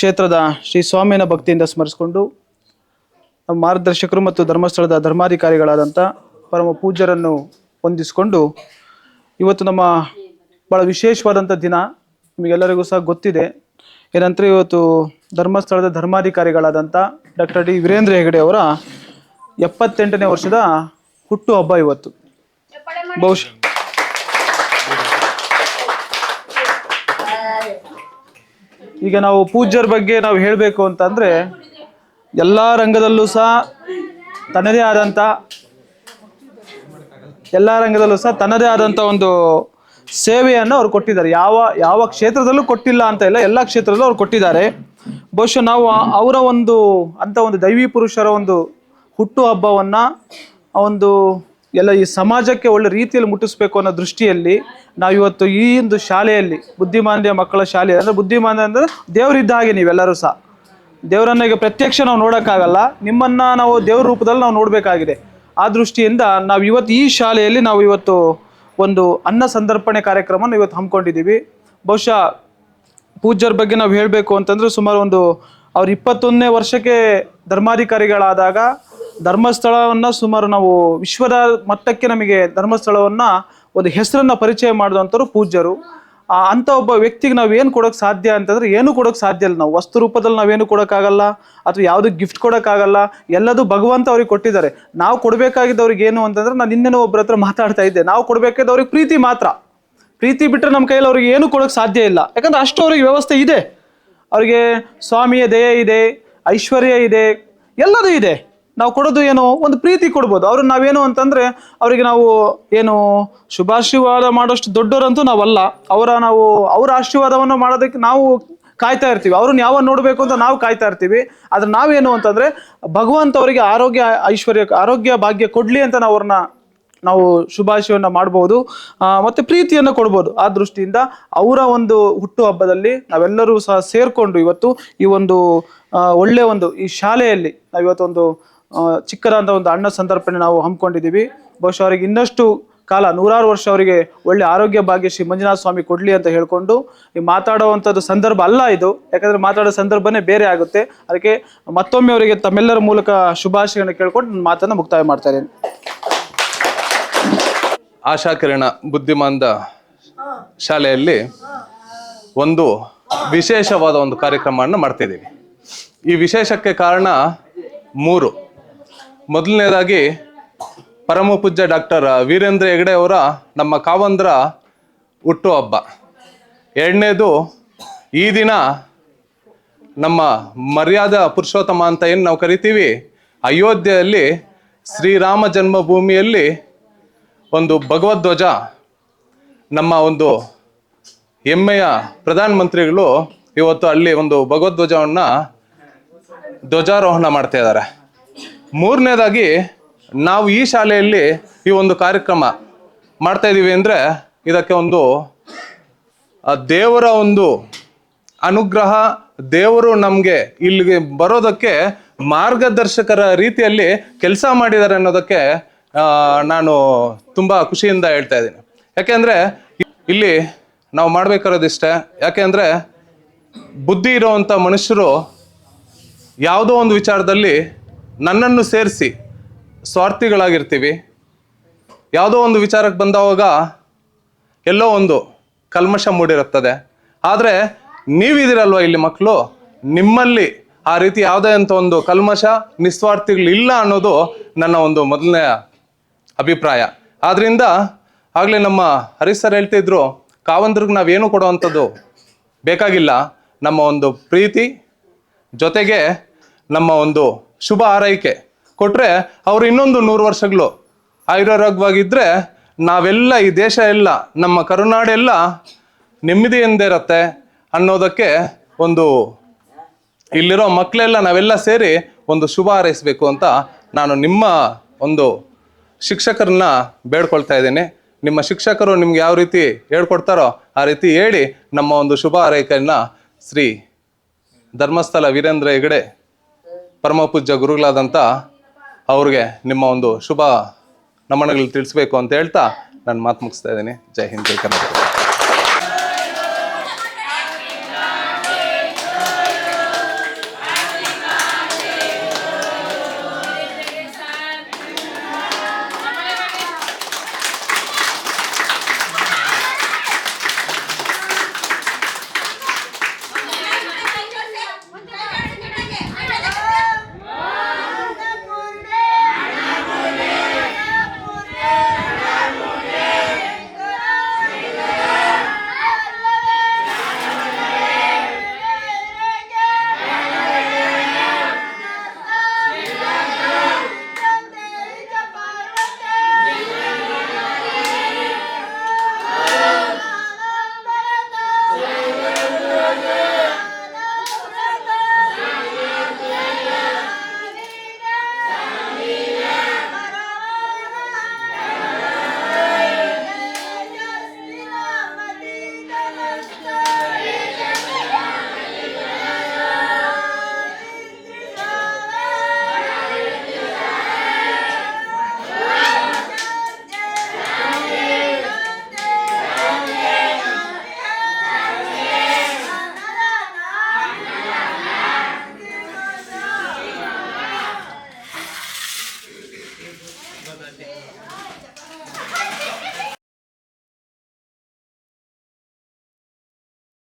ಕ್ಷೇತ್ರದ ಶ್ರೀ ಸ್ವಾಮಿನ ಭಕ್ತಿಯಿಂದ ಸ್ಮರಿಸಿಕೊಂಡು ನಮ್ಮ ಮಾರ್ಗದರ್ಶಕರು ಮತ್ತು ಧರ್ಮಸ್ಥಳದ ಧರ್ಮಾಧಿಕಾರಿಗಳಾದಂಥ ಪರಮ ಪೂಜ್ಯರನ್ನು ಹೊಂದಿಸಿಕೊಂಡು ಇವತ್ತು ನಮ್ಮ ಭಾಳ ವಿಶೇಷವಾದಂಥ ದಿನ ನಿಮಗೆಲ್ಲರಿಗೂ ಸಹ ಗೊತ್ತಿದೆ. ಏನಂದರೆ ಇವತ್ತು ಧರ್ಮಸ್ಥಳದ ಧರ್ಮಾಧಿಕಾರಿಗಳಾದಂಥ ಡಾಕ್ಟರ್ ಡಿ ವೀರೇಂದ್ರ ಹೆಗಡೆ ಅವರ ಎಪ್ಪತ್ತೆಂಟನೇ ವರ್ಷದ ಹುಟ್ಟು ಹಬ್ಬ ಇವತ್ತು. ಬಹುಶಃ ಈಗ ನಾವು ಪೂಜ್ಯರ ಬಗ್ಗೆ ನಾವು ಹೇಳಬೇಕು ಅಂತಂದರೆ, ಎಲ್ಲ ರಂಗದಲ್ಲೂ ಸಹ ತನ್ನದೇ ಆದಂಥ ಎಲ್ಲ ರಂಗದಲ್ಲೂ ಸಹ ತನ್ನದೇ ಆದಂಥ ಒಂದು ಸೇವೆಯನ್ನು ಅವ್ರು ಕೊಟ್ಟಿದ್ದಾರೆ. ಯಾವ ಯಾವ ಕ್ಷೇತ್ರದಲ್ಲೂ ಕೊಟ್ಟಿಲ್ಲ ಅಂತ ಇಲ್ಲ, ಎಲ್ಲ ಕ್ಷೇತ್ರದಲ್ಲೂ ಅವ್ರು ಕೊಟ್ಟಿದ್ದಾರೆ. ಬಹುಶಃ ನಾವು ಅವರ ಒಂದು ಅಂಥ ಒಂದು ದೈವಿ ಪುರುಷರ ಒಂದು ಹುಟ್ಟು ಹಬ್ಬವನ್ನು ಒಂದು ಎಲ್ಲ ಈ ಸಮಾಜಕ್ಕೆ ಒಳ್ಳೆ ರೀತಿಯಲ್ಲಿ ಮುಟ್ಟಿಸ್ಬೇಕು ಅನ್ನೋ ದೃಷ್ಟಿಯಲ್ಲಿ ನಾವಿವತ್ತು ಈ ಒಂದು ಶಾಲೆಯಲ್ಲಿ ಬುದ್ಧಿಮಾಂದ್ಯ ಮಕ್ಕಳ ಶಾಲೆ, ಅಂದರೆ ಬುದ್ಧಿಮಾಂದ್ಯ ಅಂದರೆ ದೇವರಿದ್ದ ಹಾಗೆ ನೀವೆಲ್ಲರೂ ಸಹ. ದೇವರನ್ನ ಈಗ ಪ್ರತ್ಯಕ್ಷ ನಾವು ನೋಡೋಕ್ಕಾಗಲ್ಲ, ನಿಮ್ಮನ್ನು ನಾವು ದೇವ್ರ ರೂಪದಲ್ಲಿ ನಾವು ನೋಡಬೇಕಾಗಿದೆ. ಆ ದೃಷ್ಟಿಯಿಂದ ನಾವು ಇವತ್ತು ಈ ಶಾಲೆಯಲ್ಲಿ ನಾವು ಇವತ್ತು ಒಂದು ಅನ್ನ ಸಂದರ್ಪಣೆ ಕಾರ್ಯಕ್ರಮನ ಇವತ್ತು ಹಮ್ಮಿಕೊಂಡಿದ್ದೀವಿ. ಬಹುಶಃ ಪೂಜ್ಯರ ಬಗ್ಗೆ ನಾವು ಹೇಳಬೇಕು ಅಂತಂದರೆ ಸುಮಾರು ಒಂದು ಅವ್ರು ಇಪ್ಪತ್ತೊಂದನೇ ವರ್ಷಕ್ಕೆ ಧರ್ಮಾಧಿಕಾರಿಗಳಾದಾಗ ಧರ್ಮಸ್ಥಳವನ್ನ ಸುಮಾರು ನಾವು ವಿಶ್ವದ ಮಟ್ಟಕ್ಕೆ ನಮಗೆ ಧರ್ಮಸ್ಥಳವನ್ನ ಒಂದು ಹೆಸರನ್ನ ಪರಿಚಯ ಮಾಡಿದಂಥವ್ರು ಪೂಜ್ಯರು. ಅಂತ ಒಬ್ಬ ವ್ಯಕ್ತಿಗೆ ನಾವು ಏನು ಕೊಡೋಕೆ ಸಾಧ್ಯ ಅಂತಂದ್ರೆ ಏನು ಕೊಡೋಕೆ ಸಾಧ್ಯ ಇಲ್ಲ. ನಾವು ವಸ್ತು ರೂಪದಲ್ಲಿ ನಾವೇನು ಕೊಡೋಕ್ಕಾಗಲ್ಲ, ಅಥವಾ ಯಾವುದು ಗಿಫ್ಟ್ ಕೊಡೋಕ್ಕಾಗಲ್ಲ, ಎಲ್ಲದೂ ಭಗವಂತ ಅವ್ರಿಗೆ ಕೊಟ್ಟಿದ್ದಾರೆ. ನಾವು ಕೊಡಬೇಕಾಗಿದ್ದವ್ರಿಗೆ ಏನು ಅಂತಂದ್ರೆ ನಾನು ನಿನ್ನೆನೂ ಒಬ್ಬರ ಹತ್ರ ಮಾತಾಡ್ತಾ ಇದ್ದೆ. ನಾವು ಕೊಡಬೇಕಾದ ಅವ್ರಿಗೆ ಪ್ರೀತಿ ಮಾತ್ರ. ಪ್ರೀತಿ ಬಿಟ್ಟರೆ ನಮ್ಮ ಕೈಯಲ್ಲಿ ಅವ್ರಿಗೆ ಏನು ಕೊಡೋಕೆ ಸಾಧ್ಯ ಇಲ್ಲ. ಯಾಕಂದ್ರೆ ಅಷ್ಟು ಅವ್ರಿಗೆ ವ್ಯವಸ್ಥೆ ಇದೆ. ಅವರಿಗೆ ಸ್ವಾಮಿಯ ದಯೆ ಇದೆ, ಐಶ್ವರ್ಯ ಇದೆ, ಎಲ್ಲದೂ ಇದೆ. ನಾವು ಕೊಡೋದು ಏನು ಒಂದು ಪ್ರೀತಿ ಕೊಡ್ಬೋದು. ಅವ್ರನ್ನ ನಾವೇನು ಅಂತಂದ್ರೆ ಅವರಿಗೆ ನಾವು ಏನು ಶುಭಾಶೀರ್ವಾದ ಮಾಡೋಷ್ಟು ದೊಡ್ಡವರಂತೂ ನಾವಲ್ಲ. ಅವರ ನಾವು ಅವರ ಆಶೀರ್ವಾದವನ್ನು ಮಾಡೋದಕ್ಕೆ ನಾವು ಕಾಯ್ತಾ ಇರ್ತೀವಿ. ಅವ್ರನ್ನ ಯಾವಾಗ ನೋಡಬೇಕು ಅಂತ ನಾವು ಕಾಯ್ತಾ ಇರ್ತೀವಿ. ಆದ್ರೆ ನಾವೇನು ಅಂತಂದ್ರೆ ಭಗವಂತ ಅವರಿಗೆ ಆರೋಗ್ಯ ಐಶ್ವರ್ಯ ಆರೋಗ್ಯ ಭಾಗ್ಯ ಕೊಡ್ಲಿ ಅಂತ ನಾವು ಅವ್ರನ್ನ ನಾವು ಶುಭಾಶಯವನ್ನು ಮಾಡಬಹುದು ಮತ್ತೆ ಪ್ರೀತಿಯನ್ನು ಕೊಡ್ಬೋದು. ಆ ದೃಷ್ಟಿಯಿಂದ ಅವರ ಒಂದು ಹುಟ್ಟು ಹಬ್ಬದಲ್ಲಿ ನಾವೆಲ್ಲರೂ ಸಹ ಸೇರಿಕೊಂಡು ಇವತ್ತು ಈ ಒಂದು ಒಳ್ಳೆಯ ಒಂದು ಈ ಶಾಲೆಯಲ್ಲಿ ನಾವು ಇವತ್ತೊಂದು ಆ, ಚಿಕ್ಕದಾದ ಒಂದು ಅಣ್ಣ ಸಂದರ್ಪಣೆ ನಾವು ಹಮ್ಮಿಕೊಂಡಿದ್ದೀವಿ. ಬಹುಶಃ ಅವರಿಗೆ ಇನ್ನಷ್ಟು ಕಾಲ, ನೂರಾರು ವರ್ಷ ಅವರಿಗೆ ಒಳ್ಳೆ ಆರೋಗ್ಯ ಭಾಗ್ಯ ಶ್ರೀ ಮಂಜುನಾಥ ಸ್ವಾಮಿ ಕೊಡಲಿ ಅಂತ ಹೇಳ್ಕೊಂಡು ಈ ಮಾತಾಡುವಂಥದ್ದು ಸಂದರ್ಭ ಅಲ್ಲ ಇದು. ಯಾಕಂದ್ರೆ ಮಾತಾಡೋ ಸಂದರ್ಭನೇ ಬೇರೆ ಆಗುತ್ತೆ. ಅದಕ್ಕೆ ಮತ್ತೊಮ್ಮೆ ಅವರಿಗೆ ತಮ್ಮೆಲ್ಲರ ಮೂಲಕ ಶುಭಾಶಯಗಳನ್ನು ಕೇಳ್ಕೊಂಡು ನನ್ನ ಮಾತನ್ನು ಮುಕ್ತಾಯ ಮಾಡ್ತಾ ಇದ್ದೇನೆ. ಆಶಾಕಿರಣ ಬುದ್ಧಿಮಾಂದ ಶಾಲೆಯಲ್ಲಿ ಒಂದು ವಿಶೇಷವಾದ ಒಂದು ಕಾರ್ಯಕ್ರಮವನ್ನು ಮಾಡ್ತಿದ್ದೀವಿ. ಈ ವಿಶೇಷಕ್ಕೆ ಕಾರಣ ಮೂರು. ಮೊದಲನೇದಾಗಿ ಪರಮ ಪೂಜ್ಯ ಡಾಕ್ಟರ್ ವೀರೇಂದ್ರ ಹೆಗಡೆ ಅವರ ನಮ್ಮ ಕಾವಂದ್ರ ಹುಟ್ಟುಹಬ್ಬ ಎರಡನೇದು, ಈ ದಿನ ನಮ್ಮ ಮರ್ಯಾದ ಪುರುಷೋತ್ತಮ ಅಂತ ಏನು ನಾವು ಕರಿತೀವಿ? ಅಯೋಧ್ಯೆಯಲ್ಲಿ ಶ್ರೀರಾಮ ಜನ್ಮಭೂಮಿಯಲ್ಲಿ ಒಂದು ಭಗವದ್ವಜ ನಮ್ಮ ಒಂದು ಹೆಮ್ಮೆಯ ಪ್ರಧಾನಮಂತ್ರಿಗಳು ಇವತ್ತು ಅಲ್ಲಿ ಒಂದು ಭಗವದ್ವಜವನ್ನು ಧ್ವಜಾರೋಹಣ ಮಾಡ್ತಾ ಇದ್ದಾರೆ. ಮೂರನೇದಾಗಿ ನಾವು ಈ ಶಾಲೆಯಲ್ಲಿ ಈ ಒಂದು ಕಾರ್ಯಕ್ರಮ ಮಾಡ್ತಾ ಇದ್ದೀವಿ ಅಂದರೆ ಇದಕ್ಕೆ ಒಂದು ದೇವರ ಒಂದು ಅನುಗ್ರಹ, ದೇವರು ನಮಗೆ ಇಲ್ಲಿಗೆ ಬರೋದಕ್ಕೆ ಮಾರ್ಗದರ್ಶಕರ ರೀತಿಯಲ್ಲಿ ಕೆಲಸ ಮಾಡಿದ್ದಾರೆ ಅನ್ನೋದಕ್ಕೆ ನಾನು ತುಂಬ ಖುಷಿಯಿಂದ ಹೇಳ್ತಾ ಇದ್ದೀನಿ. ಯಾಕೆಂದರೆ ಇಲ್ಲಿ ನಾವು ಮಾಡಬೇಕಾರೋದಿಷ್ಟೇ ಯಾಕೆಂದರೆ ಬುದ್ಧಿ ಇರೋವಂಥ ಮನುಷ್ಯರು ಯಾವುದೋ ಒಂದು ವಿಚಾರದಲ್ಲಿ ನನ್ನನ್ನು ಸೇರಿಸಿ ಸ್ವಾರ್ಥಿಗಳಾಗಿರ್ತೀವಿ. ಯಾವುದೋ ಒಂದು ವಿಚಾರಕ್ಕೆ ಬಂದವಾಗ ಎಲ್ಲೋ ಒಂದು ಕಲ್ಮಶ ಮೂಡಿರುತ್ತದೆ. ಆದರೆ ನೀವಿದಿರಲ್ವ ಇಲ್ಲಿ ಮಕ್ಕಳು? ನಿಮ್ಮಲ್ಲಿ ಆ ರೀತಿ ಯಾವುದೇ ಅಂತ ಒಂದು ಕಲ್ಮಶ ನಿಸ್ವಾರ್ಥಿಗಳಿಲ್ಲ ಅನ್ನೋದು ನನ್ನ ಒಂದು ಮೊದಲನೆಯ ಅಭಿಪ್ರಾಯ. ಆದ್ದರಿಂದ ಆಗಲೇ ನಮ್ಮ ಹರೀಶ್ ಸರ್ ಹೇಳ್ತಿದ್ರು, ಕಾವಂದ್ರಿಗೆ ನಾವೇನು ಕೊಡುವಂಥದ್ದು ಬೇಕಾಗಿಲ್ಲ. ನಮ್ಮ ಒಂದು ಪ್ರೀತಿ ಜೊತೆಗೆ ನಮ್ಮ ಒಂದು ಶುಭ ಆರೈಕೆ ಕೊಟ್ಟರೆ ಅವ್ರು ಇನ್ನೊಂದು ನೂರು ವರ್ಷಗಳು ಆಯುರಾರೋಗ್ಯವಾಗಿದ್ದರೆ ನಾವೆಲ್ಲ ಈ ದೇಶ ಎಲ್ಲ, ನಮ್ಮ ಕರುನಾಡೆಲ್ಲ ನೆಮ್ಮದಿಯಿಂದ ಇರುತ್ತೆ ಅನ್ನೋದಕ್ಕೆ ಒಂದು ಇಲ್ಲಿರೋ ಮಕ್ಕಳೆಲ್ಲ ನಾವೆಲ್ಲ ಸೇರಿ ಒಂದು ಶುಭ ಹಾರೈಸಬೇಕು ಅಂತ ನಾನು ನಿಮ್ಮ ಒಂದು ಶಿಕ್ಷಕರನ್ನ ಬೇಡ್ಕೊಳ್ತಾ ಇದ್ದೀನಿ. ನಿಮ್ಮ ಶಿಕ್ಷಕರು ನಿಮ್ಗೆ ಯಾವ ರೀತಿ ಹೇಳ್ಕೊಡ್ತಾರೋ ಆ ರೀತಿ ಹೇಳಿ ನಮ್ಮ ಒಂದು ಶುಭ ಹಾರೈಕೆಯನ್ನು ಶ್ರೀ ಧರ್ಮಸ್ಥಳ ವೀರೇಂದ್ರ ಹೆಗಡೆ ಪರಮ ಪೂಜ್ಯ ಗುರುಗಳಾದಂಥ ಅವ್ರಿಗೆ ನಿಮ್ಮ ಒಂದು ಶುಭ ನಮನಗಳು ತಿಳಿಸ್ಬೇಕು ಅಂತ ಹೇಳ್ತಾ ನಾನು ಮಾತು ಮುಗಿಸ್ತಾ ಇದ್ದೀನಿ. ಜೈ ಹಿಂದ್, ಜೈ ಕರ್ನಾಟಕ.